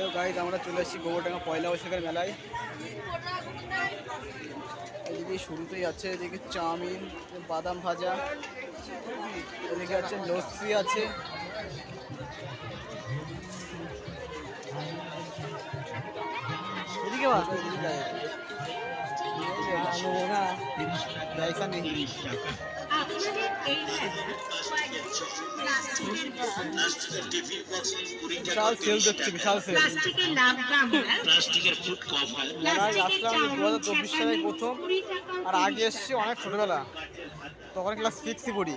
Hello guys আমরা চলে এসেছি গোবরডাঙ্গা পয়লা বৈশাখের মেলায়। এদিকে শুরুতেই আছে এদিকে চাউমিন বাদাম ভাজা এদিকে আছে লস্যি আছে। এদিকে চব্বিশ সালে প্রথম আর আগে এসছি অনেক ছোটবেলা। তখন ক্লাস সিক্সই পড়ি।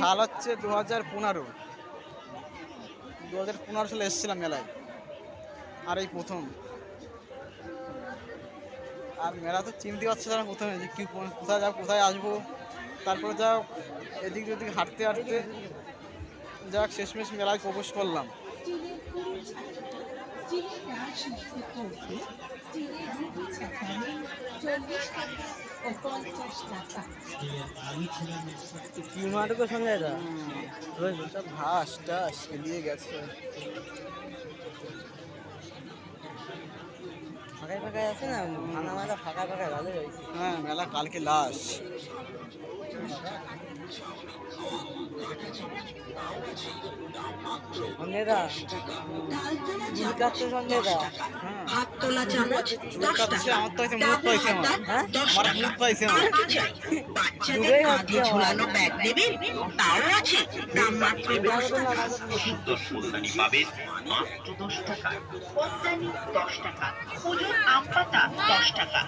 সাল হচ্ছে দু হাজার পনেরো। দু হাজার পনেরো সালে এসেছিলাম মেলায়। আর এই প্রথম। আর মেলা তো চিনতে পারছিলাম না প্রথমে যে কি কোথায় যাব কোথায় আসব? তারপরে যা এদিক ওদিক হাঁটতে হাঁটতে যাক শেষমেশ মেলায় প্রবেশ করলাম। স্টিলের গ্লাস শিল্পের কৌটি স্টিলের রুটি ছাকানি চল্লিশ টাকা ও পঞ্চাশ টাকা কি নাটকের সঙ্গে এটা সব ঘাস টাস গেছে। ফাঁকায় ফাঁকায় আছে না ফাঁকা মাথা ফাঁকা ফাঁকা ভালো হয়েছে হ্যাঁ মেলা কালকে লাশ সন্ধ্যেদা চুল কাটছে সন্ধ্যেদা হাত তোলা চামচ চুল কাটছে আমার তো মুখ পাইছে আমার। হ্যাঁ আমার মুখ পাইছে আমার। দুটোই হচ্ছে আমার। ব্যাগ দেবেন তাও আছে। দাম মাত্র সুন্দর ফুলদানি পাবেন মাত্র দশ টাকা পদ্মানি দশ টাকা। পুজোর আম পাতা দশ টাকা।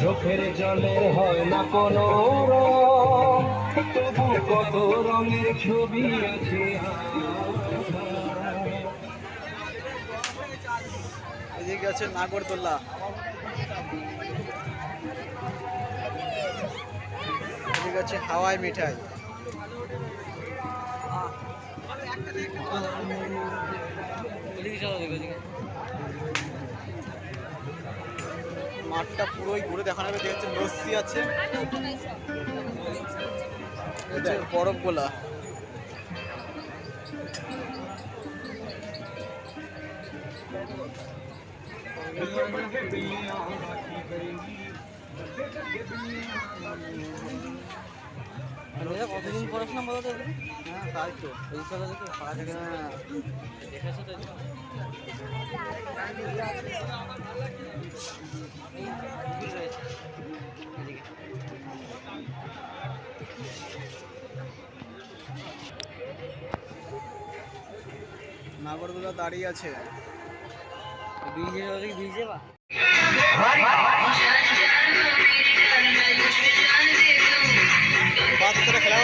চোখের জলের হয় না কোনো তবু কত রঙের ছবি আছে এদিকে আছে নাগরদোল্লা আছে হাওয়াই মিঠাই। মাঠটা পুরোই ঘুরে দেখানো হবে দেখছে লস্যি আছে। বরফ গোলা কতদিন পড়াশোনা বলো তো হ্যাঁ তাই তো। এই চলো হ্যাঁ। দেখেছ তো। নাগরদোলা দাঁড়িয়ে আছে। ব্রিজে চলো ব্রিজে বা?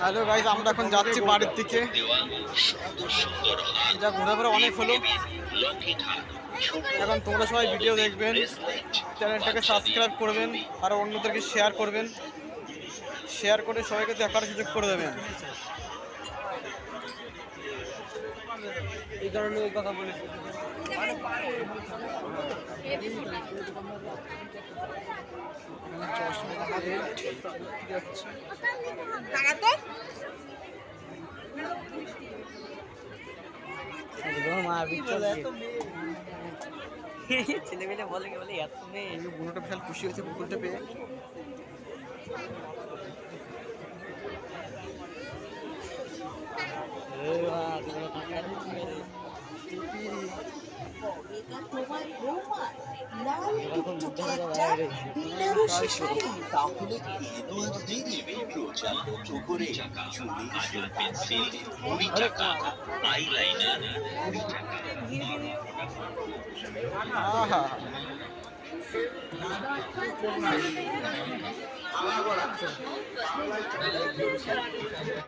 হ্যালো গাইজ আমরা এখন যাচ্ছি বাড়ির দিকে। যা ঘোরাফেরা অনেক হলো। এখন তোমরা সবাই ভিডিও দেখবেন চ্যানেলটাকে সাবস্ক্রাইব করবেন আর অন্যদেরকে শেয়ার করবেন। শেয়ার করে সবাইকে দেখার সুযোগ করে দেবেন। এই কারণে ওই কথা বলেছি। চলছে ছেলেমেলে বলে কি বলে এত মেয়ে। বুড়োটা বিশাল খুশি হয়েছে পুকুরটা পেয়ে। তোমার বৌমা লাল টুকটুকে একটা বেনারসি শাড়ি তাহলে দেওয়া দিনে প্রচার মাত্র কুড়ি টাকা কাজল পেন্সিল কুড়ি টাকা আইলাইনার কুড়ি টাকা আহা